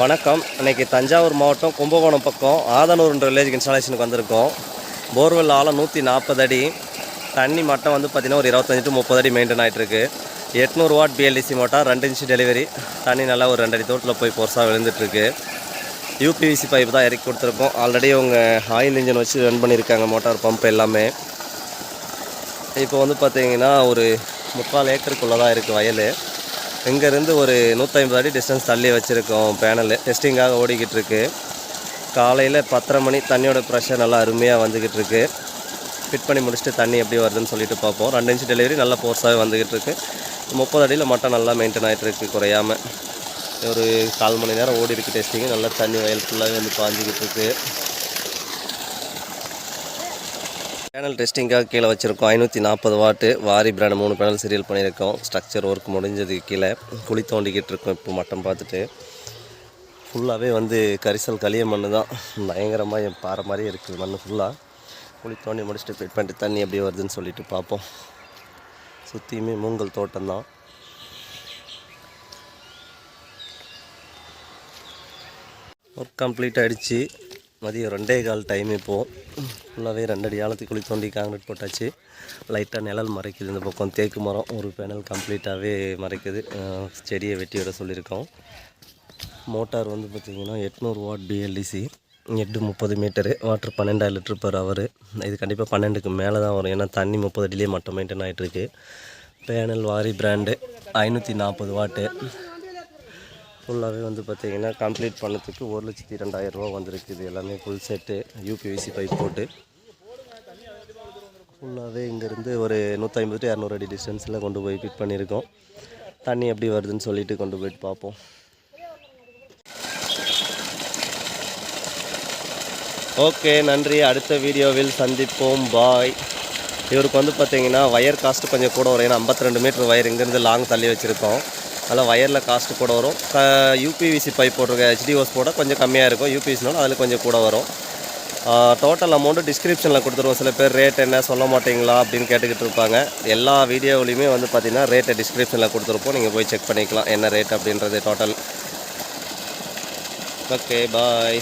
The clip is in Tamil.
வணக்கம். இன்றைக்கி தஞ்சாவூர் மாவட்டம் கும்பகோணம் பக்கம் ஆதனூர்ன்ற வில்லேஜ் இன்ஸ்டாலேஷனுக்கு வந்திருக்கோம். போர்வெல் ஆழம் நூற்றி நாற்பது அடி தண்ணி மட்டம் வந்து பார்த்திங்கன்னா ஒரு இருபத்தஞ்சி டு முப்பது அடி மெயின்டைன் ஆகிட்டுருக்கு எட்நூறு வாட் பிஎல்டிசி மோட்டார் ரெண்டு இன்ச்சு டெலிவரி தண்ணி நல்லா ஒரு ரெண்டடி தோட்டில் போய் பொருசாக விழுந்துட்டுருக்கு. யூபிவிசி பைப் தான் இறக்கி கொடுத்துருக்கோம். ஆல்ரெடி அவங்க ஆயில் இன்ஜின் வச்சு ரன் பண்ணியிருக்காங்க மோட்டார் பம்ப் எல்லாமே. இப்போ வந்து பார்த்திங்கன்னா ஒரு முக்கால் ஏக்கருக்குள்ளே தான் இருக்குது வயல். இங்கேருந்து ஒரு நூற்றி அடி டிஸ்டன்ஸ் தள்ளி வச்சுருக்கோம் பேனல் டெஸ்டிங்காக ஓடிக்கிட்டு இருக்கு காலையில் பத்தரை மணி தண்ணியோட ப்ரெஷர் நல்லா அருமையாக வந்துக்கிட்டு இருக்கு ஃபிட் பண்ணி முடிச்சுட்டு தண்ணி எப்படி வருதுன்னு சொல்லிட்டு பார்ப்போம். ரெண்டு இன்ச்சு டெலிவரி நல்லா ஃபோர்ஸாகவே வந்துக்கிட்டு இருக்கு முப்பது அடியில் மட்டும் நல்லா மெயின்டைன் ஆகிட்டு இருக்கு குறையாமல் ஒரு கால் மணி நேரம் ஓடி இருக்கு டெஸ்டிங்கு நல்லா தண்ணி வயல் ஃபுல்லாகவே வந்து பாஞ்சிக்கிட்டு இருக்குது பேனல் டெஸ்டிங்காக கீழே வச்சுருக்கோம். ஐநூற்றி நாற்பது வாட்டு வாரி பிராண்ட் மூணு பேனல் சீரியல் பண்ணியிருக்கோம். ஸ்ட்ரக்சர் ஒர்க் முடிஞ்சது கீழே. குழி தோண்டிக்கிட்டு இருக்கோம் இப்போ மட்டம் பார்த்துட்டு. ஃபுல்லாகவே வந்து கரிசல் களிய மண் தான். பயங்கரமாக என் பாறை மாதிரியே இருக்குது மண் ஃபுல்லாக குழி தோண்டி முடிச்சுட்டு ஃபிட் பண்ணிட்டு தண்ணி எப்படி வருதுன்னு சொல்லிட்டு பார்ப்போம். சுற்றியுமே மூங்கல் தோட்டம் தான். ஒர்க் கம்ப்ளீட் ஆகிடுச்சு மதியம் ரெண்டே கால் டைம் இப்போது ஃபுல்லாகவே ரெண்டடி ஆழத்துக்கு குழி தோண்டி காங்கிரீட் போட்டாச்சு லைட்டாக நிழல் மறைக்குது. இந்த பக்கம் தேக்கு மரம் ஒரு பேனல் கம்ப்ளீட்டாகவே மறைக்குது. செடியை வெட்டி விட சொல்லியிருக்கோம். மோட்டார் வந்து பார்த்திங்கன்னா எட்நூறு வாட் பிஎல்டிசி எட்டு முப்பது மீட்டரு வாட்ரு பன்னெண்டாயிரம் லிட்ரு பர் ஹவர் இது கண்டிப்பாக பன்னெண்டுக்கு மேலே தான் வரும். ஏன்னா தண்ணி முப்பது அடியிலே மட்டும் மெயின்டைன் ஆகிட்டுருக்கு பேனல் வாரி பிராண்டு ஐநூற்றி நாற்பது வாட்டு ஃபுல்லாகவே வந்து பார்த்திங்கன்னா கம்ப்ளீட் பண்ணதுக்கு ஒரு லட்சத்தி ரெண்டாயிரம் ரூபா வந்திருக்கு. இது எல்லாமே ஃபுல் செட்டு யூபிவிசி பைப் போட்டு. ஃபுல்லாகவே இங்கேருந்து ஒரு நூற்றி ஐம்பது டு இரநூறு அடி டிஸ்டன்ஸில் கொண்டு போய் ஃபிட் பண்ணியிருக்கோம். தண்ணி எப்படி வருதுன்னு சொல்லிட்டு கொண்டு போயிட்டு பார்ப்போம். ஓகே நன்றி. அடுத்த வீடியோவில் சந்திப்போம். பாய் இவருக்கு வந்து பார்த்தீங்கன்னா ஒயர் காஸ்ட்டு கொஞ்சம் கூட வரும். ஏன்னா 52 மீட்டர் வயர் இங்கேருந்து லாங் தள்ளி வச்சுருக்கோம். அதெல்லாம் ஒயரில் காஸ்ட்டு கூட வரும். க யூபிவிசி பைப் போட்டிருக்க ஹெச்டிஓஸ் போட கொஞ்சம் கம்மியாக இருக்கும். யூபிவிசினாலும் அதில் கொஞ்சம் கூட வரும். டோட்டல் அமௌண்ட்டு டிஸ்கிரிப்ஷனில் கொடுத்துருவோம். சில பேர் ரேட் என்ன சொல்ல மாட்டீங்களா அப்படின்னு கேட்டுக்கிட்டு இருப்பாங்க. எல்லா வீடியோவிலையுமே வந்து பார்த்திங்கன்னா ரேட்டை டிஸ்கிரிப்ஷனில் கொடுத்துருப்போம். நீங்கள் போய் செக் பண்ணிக்கலாம் என்ன ரேட் அப்படின்றது டோட்டல் ஓகே பாய்